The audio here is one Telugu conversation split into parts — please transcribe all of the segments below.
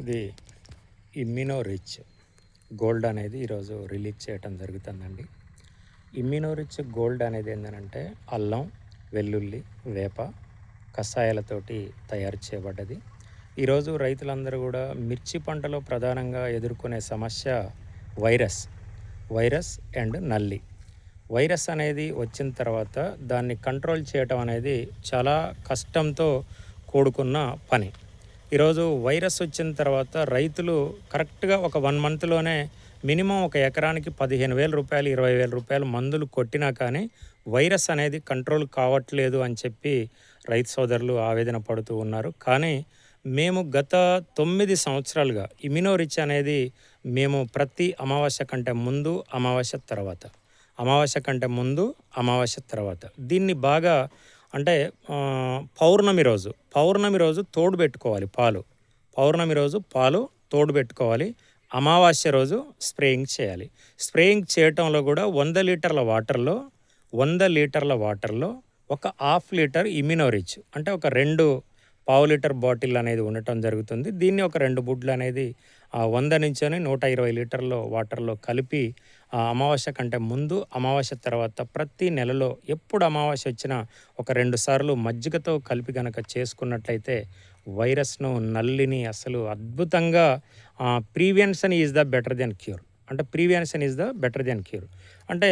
ఇది ఇమ్మినో రిచ్ గోల్డ్ అనేది ఈరోజు రిలీజ్ చేయటం జరుగుతుందండి. ఇమ్యూనో రిచ్ గోల్డ్ అనేది ఏంటంటే అల్లం వెల్లుల్లి వేప కషాయాలతోటి తయారు చేయబడ్డది. ఈరోజు రైతులందరూ కూడా మిర్చి పంటలో ప్రధానంగా ఎదుర్కొనే సమస్య వైరస్ వైరస్ అండ్ నల్లి. వైరస్ అనేది వచ్చిన తర్వాత దాన్ని కంట్రోల్ చేయటం అనేది చాలా కష్టంతో కూడుకున్న పని. ఈరోజు వైరస్ వచ్చిన తర్వాత రైతులు కరెక్ట్గా ఒక వన్ మంత్లోనే మినిమం ఒక ఎకరానికి పదిహేను వేల రూపాయలు ఇరవై వేల రూపాయలు మందులు కొట్టినా కానీ వైరస్ అనేది కంట్రోల్ కావట్లేదు అని చెప్పి రైతు సోదరులు ఆవేదన పడుతూ ఉన్నారు. కానీ మేము గత తొమ్మిది సంవత్సరాలుగా ఇమ్యునోరిచ్ అనేది మేము ప్రతి అమావాస్య కంటే ముందు అమావాస్య తర్వాత అమావాస్య కంటే ముందు అమావాస్య తర్వాత దీన్ని బాగా అంటే పౌర్ణమి రోజు. పౌర్ణమి రోజు తోడు పెట్టుకోవాలి పాలు. పౌర్ణమి రోజు పాలు తోడు పెట్టుకోవాలి. అమావాస్య రోజు స్ప్రేయింగ్ చేయాలి. స్ప్రేయింగ్ చేయటంలో కూడా వంద లీటర్ల వాటర్లో వంద లీటర్ల వాటర్లో ఒక హాఫ్ లీటర్ ఇమ్యూనోరిచ్ అంటే ఒక రెండు పావు లీటర్ బాటిల్ అనేది ఉండటం జరుగుతుంది. దీన్ని ఒక రెండు బుడ్లు అనేది వంద నుంచి నూట ఇరవై లీటర్లో వాటర్లో కలిపి ఆ అమావాస్య కంటే ముందు అమావాస్య తర్వాత ప్రతి నెలలో ఎప్పుడు అమావాస్య వచ్చినా ఒక రెండు సార్లు మజ్జిగతో కలిపి కనుక చేసుకున్నట్లయితే వైరస్ను నల్లిని అసలు అద్భుతంగా prevention is the better than cure. అంటే prevention is the better than cure. అంటే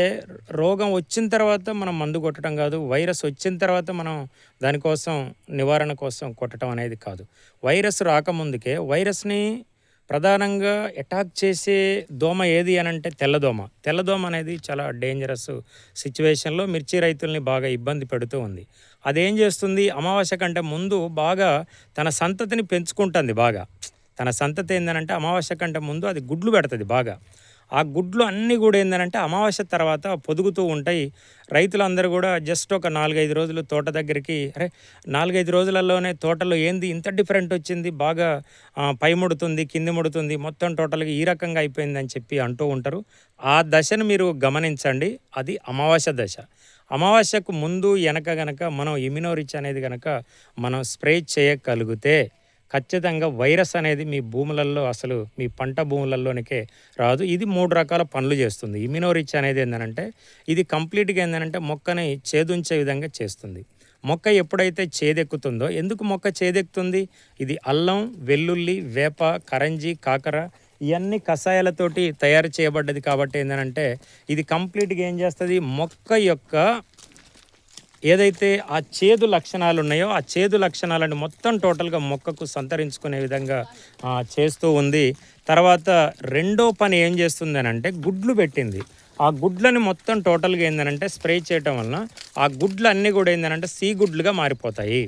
రోగం వచ్చిన తర్వాత మనం మందు కొట్టడం కాదు వైరస్ వచ్చిన తర్వాత మనం దానికోసం నివారణ కోసం కొట్టడం అనేది కాదు. వైరస్ రాకముందుకే వైరస్ని ప్రధానంగా అటాక్ చేసే దోమ ఏది అని అంటే తెల్లదోమ తెల్లదోమ అనేది చాలా డేంజరస్ సిచ్యువేషన్లో మిర్చి రైతుల్ని బాగా ఇబ్బంది పెడుతూ ఉంది. అదేం చేస్తుంది? అమావాస్య కంటే ముందు బాగా తన సంతతిని పెంచుకుంటుంది బాగా. తన సంతతి ఏంటంటే అమావాస్య కంటే ముందు అది గుడ్లు పెడుతుంది బాగా. ఆ గుడ్లు అన్నీ కూడా ఏంటంటే అమావాస్య తర్వాత పొదుగుతూ ఉంటాయి. రైతులందరూ కూడా జస్ట్ ఒక నాలుగైదు రోజులు తోట దగ్గరికి అరే నాలుగైదు రోజులలోనే తోటలో ఏంది ఇంత డిఫరెంట్ వచ్చింది బాగా పై ముడుతుంది కింది ముడుతుంది మొత్తం టోటల్గా ఈ రకంగా అయిపోయింది అని చెప్పి అంటూ ఉంటారు. ఆ దశను మీరు గమనించండి. అది అమావాస్య దశ. అమావాస్యకు ముందు వెనక గనక మనం ఇమ్యునోరిచ్ అనేది గనక మనం స్ప్రే చేయగలిగితే ఖచ్చితంగా వైరస్ అనేది మీ భూములలో అసలు మీ పంట భూములలోనికే రాదు. ఇది మూడు రకాల పనులు చేస్తుంది. ఇమ్యునోరిచ్ అనేది ఏంటంటే ఇది కంప్లీట్గా ఏంటంటే మొక్కని చేదుంచే విధంగా చేస్తుంది. మొక్క ఎప్పుడైతే చేదెక్కుతుందో ఎందుకు మొక్క చేదెక్కుతుంది? ఇది అల్లం వెల్లుల్లి వేప కరంజి కాకర ఇవన్నీ కషాయాలతోటి తయారు చేయబడ్డది కాబట్టి ఏంటంటే ఇది కంప్లీట్గా ఏం చేస్తుంది? మొక్క యొక్క ఏదైతే ఆ చేదు లక్షణాలు ఉన్నాయో ఆ చేదు లక్షణాలను మొత్తం టోటల్గా మొక్కకు సంతరించుకునే విధంగా చేస్తూ ఉంది. తర్వాత రెండో పని ఏం చేస్తుంది అని అంటే గుడ్లు పెట్టింది. ఆ గుడ్లని మొత్తం టోటల్గా ఏంటంటే స్ప్రే చేయటం వలన ఆ గుడ్లు అన్నీ కూడా ఏంటంటే సీ గుడ్లుగా మారిపోతాయి.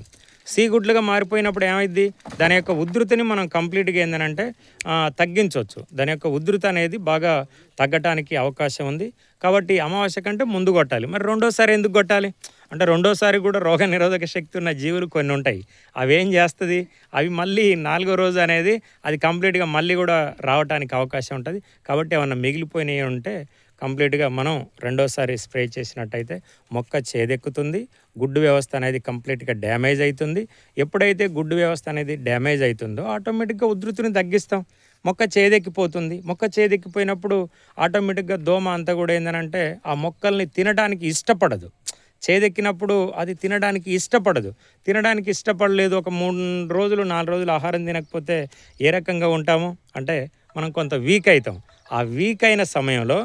సీ గుడ్లుగా మారిపోయినప్పుడు ఏమైంది దాని యొక్క ఉధృతిని మనం కంప్లీట్గా ఏంటంటే తగ్గించవచ్చు. దాని యొక్క ఉధృతి అనేది బాగా తగ్గటానికి అవకాశం ఉంది. కాబట్టి అమావాస్య కంటే ముందు కొట్టాలి. మరి రెండోసారి ఎందుకు కొట్టాలి? అంటే రెండోసారి కూడా రోగ నిరోధక శక్తి ఉన్న జీవులు కొన్ని ఉంటాయి. అవి ఏం చేస్తుంది? అవి మళ్ళీ నాలుగో రోజు అనేది అది కంప్లీట్గా మళ్ళీ కూడా రావడానికి అవకాశం ఉంటుంది. కాబట్టి ఏమన్నా మిగిలిపోయినవి ఉంటే కంప్లీట్గా మనం రెండోసారి స్ప్రే చేసినట్టయితే మొక్క చేదెక్కుతుంది. గుడ్డు వ్యవస్థ అనేది కంప్లీట్గా డ్యామేజ్ అవుతుంది ఎప్పుడైతే గుడ్డు వ్యవస్థ అనేది డ్యామేజ్ అవుతుందో ఆటోమేటిక్గా ఉధృతిని తగ్గిస్తాం. మొక్క చేదెక్కిపోతుంది. మొక్క చేదెక్కిపోయినప్పుడు ఆటోమేటిక్గా దోమ అంతా కూడా ఏంటంటే ఆ మొక్కల్ని తినడానికి ఇష్టపడదు. చేదెక్కినప్పుడు అది తినడానికి ఇష్టపడదు. తినడానికి ఇష్టపడలేదు. ఒక మూడు రోజులు నాలుగు రోజులు ఆహారం తినకపోతే ఏ రకంగా ఉంటాము? అంటే మనం కొంత వీక్ అవుతాం. ఆ వీక్ అయిన సమయంలో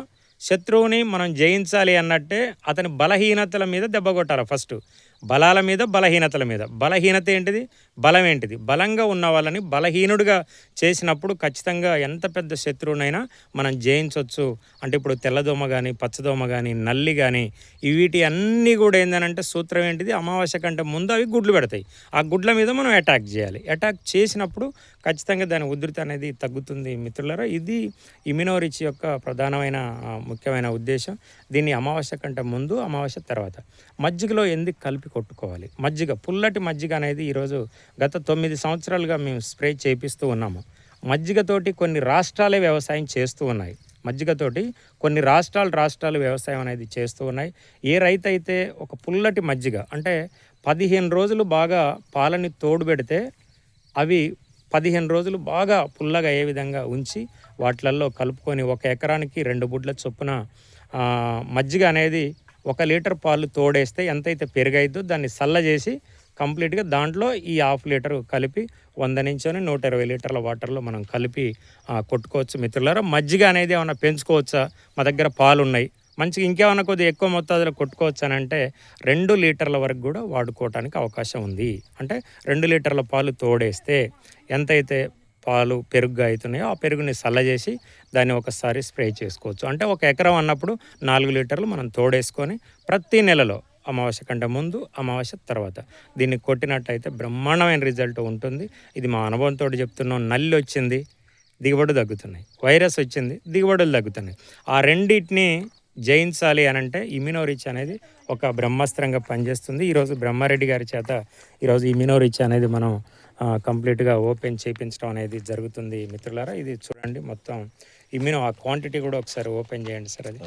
శత్రువుని మనం జయించాలి అన్నట్టే అతని బలహీనతల మీద దెబ్బ కొట్టాలి ఫస్ట్. బలాల మీద బలహీనతల మీద. బలహీనత ఏంటిది? బలం ఏంటిది? బలంగా ఉన్న వాళ్ళని బలహీనుడిగా చేసినప్పుడు ఖచ్చితంగా ఎంత పెద్ద శత్రువునైనా మనం జయించవచ్చు అంటే ఇప్పుడు తెల్లదోమ కానీ పచ్చదోమ కానీ నల్లి కానీ వీటి అన్నీ కూడా ఏంటంటే సూత్రం ఏంటిది? అమావాస్య కంటే ముందు అవి గుడ్లు పెడతాయి. ఆ గుడ్ల మీద మనం అటాక్ చేయాలి. అటాక్ చేసినప్పుడు ఖచ్చితంగా దాని ఉధృతి అనేది తగ్గుతుంది. మిత్రులరా ఇది ఇమ్యూనోరిచ్ యొక్క ప్రధానమైన ముఖ్యమైన ఉద్దేశం దీన్ని అమావాస్య కంటే ముందు అమావాస్య తర్వాత. మజ్జిగలో ఎందుకు కలిపి కొట్టుకోవాలి? మజ్జిగ పుల్లటి మజ్జిగ అనేది ఈరోజు గత తొమ్మిది సంవత్సరాలుగా మేము స్ప్రే చేపిస్తూ ఉన్నాము. మజ్జిగతోటి కొన్ని రాష్ట్రాలే వ్యవసాయం చేస్తూ ఉన్నాయి. మజ్జిగతోటి కొన్ని రాష్ట్రాలు రాష్ట్రాలు వ్యవసాయం అనేది చేస్తూ ఉన్నాయి. ఏ రైతు అయితే ఒక పుల్లటి మజ్జిగ అంటే పదిహేను రోజులు బాగా పాలని తోడు పెడితే అవి పదిహేను రోజులు బాగా పుల్లగా అయ్యే విధంగా ఉంచి వాటిలల్లో కలుపుకొని ఒక ఎకరానికి రెండు బుడ్ల చొప్పున మజ్జిగ అనేది ఒక లీటర్ పాలు తోడేస్తే ఎంతైతే పెరుగైద్దో దాన్ని చల్ల చేసి కంప్లీట్గా దాంట్లో ఈ హాఫ్ లీటర్ కలిపి వంద నుంచి నూట ఇరవై లీటర్ల వాటర్లో మనం కలిపి కొట్టుకోవచ్చు మిత్రులారా. మజ్జిగ అనేది ఏమైనా పెంచుకోవచ్చా? మా దగ్గర పాలు ఉన్నాయి మంచిగా ఇంకేమైనా కొద్దిగా ఎక్కువ మొత్తాదులో కొట్టుకోవచ్చు అని అంటే రెండు లీటర్ల వరకు కూడా వాడుకోవటానికి అవకాశం ఉంది. అంటే రెండు లీటర్ల పాలు తోడేస్తే ఎంతైతే పాలు పెరుగుగా అవుతున్నాయో ఆ పెరుగుని చల్లజేసి దాన్ని ఒకసారి స్ప్రే చేసుకోవచ్చు. అంటే ఒక ఎకరం అన్నప్పుడు నాలుగు లీటర్లు మనం తోడేసుకొని ప్రతి నెలలో అమావాస్య కంటే ముందు అమావాస్య తర్వాత దీన్ని కొట్టినట్టయితే బ్రహ్మాండమైన రిజల్ట్ ఉంటుంది. ఇది మా అనుభవంతో చెప్తున్నాం. నల్లి వచ్చింది దిగుబడులు తగ్గుతున్నాయి. వైరస్ వచ్చింది దిగుబడులు తగ్గుతున్నాయి. ఆ రెండింటిని జయించాలి అని అంటే ఇమ్యూనోరిచ్ అనేది ఒక బ్రహ్మాస్త్రంగా పనిచేస్తుంది. ఈరోజు బ్రహ్మారెడ్డి గారి చేత ఈరోజు ఇమ్యూనోరిచ్ అనేది మనం కంప్లీట్గా ఓపెన్ చేయించడం అనేది జరుగుతుంది. మిత్రులారా ఇది చూడండి మొత్తం ఇమ్యూనో ఆ క్వాంటిటీ కూడా ఒకసారి ఓపెన్ చేయండి సార్ అది.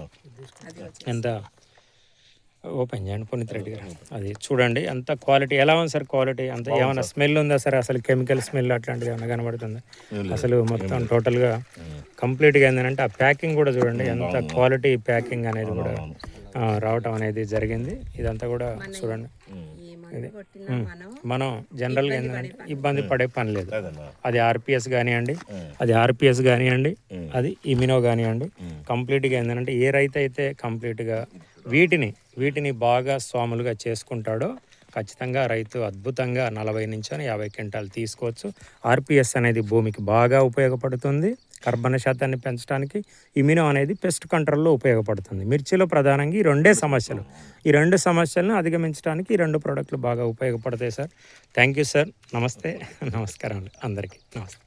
ఎంత? ఓపెన్ చేయండి పునీత్ రెడ్డి గారు. అది చూడండి అంత క్వాలిటీ ఎలా ఉంది సార్ క్వాలిటీ? అంత ఏమైనా స్మెల్ ఉందా సార్? అసలు కెమికల్ స్మెల్ అట్లాంటిది ఏమైనా కనబడుతుందా? అసలు మొత్తం టోటల్గా కంప్లీట్గా ఏంటంటే ఆ ప్యాకింగ్ కూడా చూడండి ఎంత క్వాలిటీ ప్యాకింగ్ అనేది కూడా రావటం అనేది జరిగింది. ఇదంతా కూడా చూడండి. మనం జనరల్గా ఏంటంటే ఇబ్బంది పడే పని లేదు. అది ఆర్పిఎస్ కానివ్వండి అది ఆర్పిఎస్ కానివ్వండి అది ఇమినో కానివ్వండి కంప్లీట్గా ఏంటంటే ఏ రైతు అయితే కంప్లీట్గా వీటిని వీటిని బాగా స్వాములుగా చేసుకుంటాడో ఖచ్చితంగా రైతు అద్భుతంగా నలభై నుంచి యాభై క్వింటాలు తీసుకోవచ్చు. ఆర్పిఎస్ అనేది భూమికి బాగా ఉపయోగపడుతుంది. కర్బన శాతాన్ని పెంచడానికి ఇమ్యూనో అనేది పెస్ట్ కంట్రోల్లో ఉపయోగపడుతుంది. మిర్చిలో ప్రధానంగా ఈ రెండే సమస్యలు. ఈ రెండు సమస్యలను అధిగమించడానికి ఈ రెండు ప్రోడక్ట్లు బాగా ఉపయోగపడతాయి సార్. Thank you sir. నమస్తే. నమస్కారం అందరికీ నమస్తే.